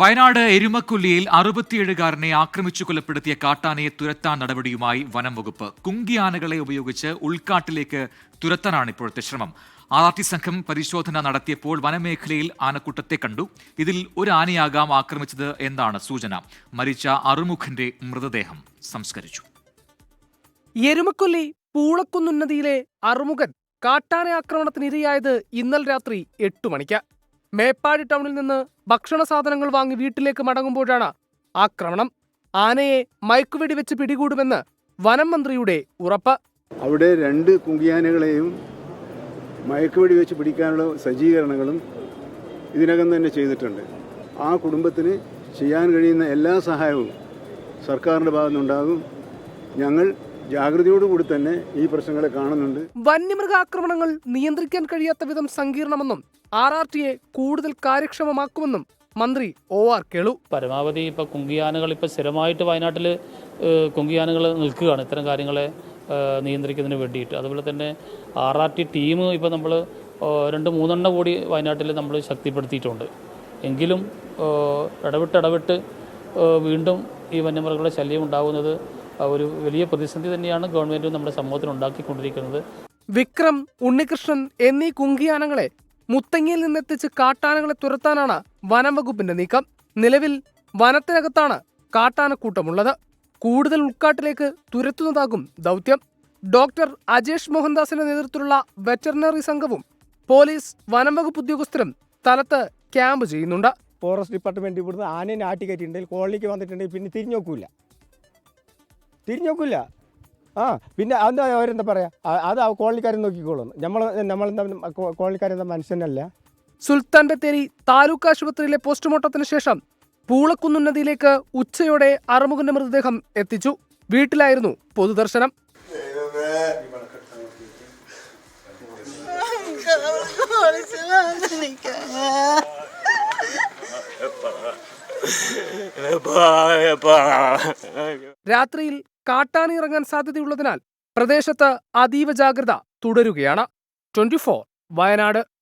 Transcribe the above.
വയനാട് എരുമക്കുല്ലിയിൽ അറുപത്തിയേഴുകാരനെ ആക്രമിച്ചു കൊലപ്പെടുത്തിയ കാട്ടാനയെ തുരത്താൻ നടപടിയുമായി വനം വകുപ്പ്. കുങ്കിയാനകളെ ഉപയോഗിച്ച് ഉൾക്കാട്ടിലേക്ക് തുരത്താനാണ് ഇപ്പോഴത്തെ ശ്രമം. ആർ ടി സംഘം പരിശോധന നടത്തിയപ്പോൾ വനമേഖലയിൽ ആനക്കൂട്ടത്തെ കണ്ടു. ഇതിൽ ഒരു ആനയാകാം ആക്രമിച്ചത് എന്നാണ് സൂചന. മരിച്ച അറുമുഖന്റെ മൃതദേഹം സംസ്കരിച്ചു. എരുമക്കൊല്ലി പൂളക്കുന്നുന്നതിയിലെ അറുമുഖൻ കാട്ടാന ആക്രമണത്തിനിരയായത് ഇന്നലെ രാത്രി എട്ടു മണിക്ക്. മേപ്പാടി ടൗണിൽ നിന്ന് ഭക്ഷണ സാധനങ്ങൾ വാങ്ങി വീട്ടിലേക്ക് മടങ്ങുമ്പോഴാണ് ആക്രമണം. ആനയെ മയക്കുവെടി വെച്ച് പിടികൂടുമെന്ന് വനം മന്ത്രിയുടെ ഉറപ്പ്. അവിടെ രണ്ട് കുങ്കിയാനകളെയും മയക്കുവെടി വെച്ച് പിടിക്കാനുള്ള സജ്ജീകരണങ്ങളും ഇതിനകം തന്നെ ചെയ്തിട്ടുണ്ട്. ആ കുടുംബത്തിന് ചെയ്യാൻ കഴിയുന്ന എല്ലാ സഹായവും സർക്കാരിന്റെ ഭാഗത്തുനിന്നുണ്ടാകും. ഞങ്ങൾ ജാഗ്രതയോടുകൂടി തന്നെ ഈ പ്രശ്നങ്ങളെ കാണുന്നുണ്ട്. വന്യമൃഗാക്രമണങ്ങൾ നിയന്ത്രിക്കാൻ കഴിയാത്ത വിധം സങ്കീർണമെന്നും ആർ ആർ ടിയെ കൂടുതൽ കാര്യക്ഷമമാക്കുമെന്നും മന്ത്രി ഒ ആർ കേളു. പരമാവധി ഇപ്പോൾ കുങ്കിയാനകൾ ഇപ്പോൾ സ്ഥിരമായിട്ട് വയനാട്ടിൽ കുങ്കിയാനകൾ നിൽക്കുകയാണ് ഇത്തരം കാര്യങ്ങളെ നിയന്ത്രിക്കുന്നതിന് വേണ്ടിയിട്ട്. അതുപോലെ തന്നെ ആർ ആർ ടി ടീം ഇപ്പോൾ നമ്മൾ രണ്ട് മൂന്നെണ്ണം കൂടി വയനാട്ടിൽ നമ്മൾ ശക്തിപ്പെടുത്തിയിട്ടുണ്ട്. എങ്കിലും ഇടവിട്ട് ഇടവിട്ട് വീണ്ടും ഈ വന്യമൃഗങ്ങളുടെ ശല്യം ഉണ്ടാകുന്നത് ഒരു വലിയ പ്രതിസന്ധി തന്നെയാണ് ഗവൺമെന്റും നമ്മുടെ സമൂഹത്തിൽ ഉണ്ടാക്കിക്കൊണ്ടിരിക്കുന്നത്. വിക്രം ഉണ്ണികൃഷ്ണൻ എന്നീ കുങ്കിയാനങ്ങളെ മുത്തങ്ങയിൽ നിന്നെത്തിച്ച് കാട്ടാനകളെ തുരത്താനാണ് വനം വകുപ്പിന്റെ നീക്കം. നിലവിൽ വനത്തിനകത്താണ് കാട്ടാനക്കൂട്ടമുള്ളത്. കൂടുതൽ ഉൾക്കാട്ടിലേക്ക് തുരത്തുന്നതാകും ദൗത്യം. ഡോക്ടർ അജേഷ് മോഹൻദാസിന്റെ നേതൃത്വത്തിലുള്ള വെറ്ററിനറി സംഘവും പോലീസ് വനം വകുപ്പ് ഉദ്യോഗസ്ഥരും സ്ഥലത്ത് ക്യാമ്പ് ചെയ്യുന്നുണ്ട്. ഫോറസ്റ്റ് ഡിപ്പാർട്ട്മെന്റ് ഇവിടുന്ന് ആനേനെ ആട്ടി കയറ്റിയിട്ടുണ്ടെങ്കിൽ കോളനിക്ക് വന്നിട്ടുണ്ടെങ്കിൽ പിന്നെ തിരിഞ്ഞു നോക്കൂല. തിരിഞ്ഞു നോക്കൂല. ആ പിന്നെ എന്താ അവരെന്താ പറയുക അത് കോളനിക്കാരെ കോളനിക്കാരൻ നോക്കിക്കോളും. നമ്മൾ നമ്മളെന്താ കോളനിക്കാരെന്താ മനുഷ്യനല്ല. സുൽത്താൻ ബത്തേരി താലൂക്ക് ആശുപത്രിയിലെ പോസ്റ്റ്മോർട്ടത്തിന് ശേഷം പൂളക്കുന്നുന്നതിയിലേക്ക് ഉച്ചയോടെ അറുമുഖന്റെ മൃതദേഹം എത്തിച്ചു. വീട്ടിലായിരുന്നു പൊതുദർശനം. രാത്രിയിൽ കാട്ടാനിറങ്ങാൻ സാധ്യതയുള്ളതിനാൽ പ്രദേശത്ത് അതീവ ജാഗ്രത തുടരുകയാണ്. ട്വന്റി വയനാട്.